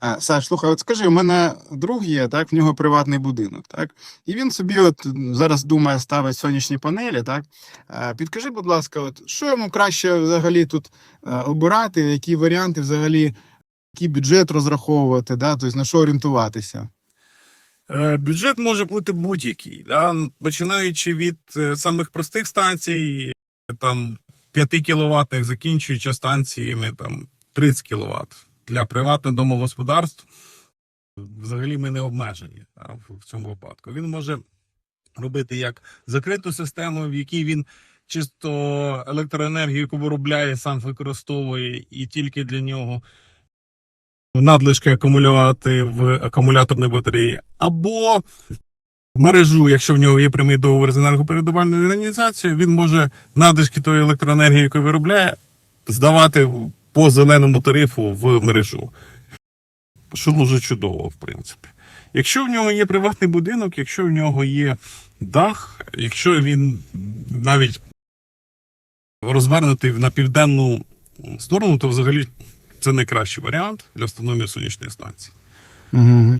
А, Саш, слухай, от скажи, у мене друг є, так, в нього приватний будинок, так? І він собі от зараз думає ставити сонячні панелі, так? А, підкажи, будь ласка, от що йому краще взагалі тут е, обирати, які варіанти взагалі, який бюджет розраховувати, да? тобто на що орієнтуватися? Е, Бюджет може бути будь-який, да? починаючи від е, самих простих станцій, там 5 кВт, закінчуючи станціями там 30 кВт. Для приватних домогосподарств взагалі ми не обмежені в цьому випадку. Він може робити як закриту систему, в якій він чисто електроенергію, яку виробляє, сам використовує і тільки для нього надлишки акумулювати в акумуляторній батареї, або в мережу, якщо в нього є прямий договір з енергопередувальною організацією, він може надлишки тої електроенергії, яку виробляє, здавати по зеленому тарифу в мережу. Що дуже чудово, в принципі. Якщо в нього є приватний будинок, якщо в нього є дах, якщо він навіть розвернутий на південну сторону, то взагалі це найкращий варіант для встановлення сонячної станції. Угу.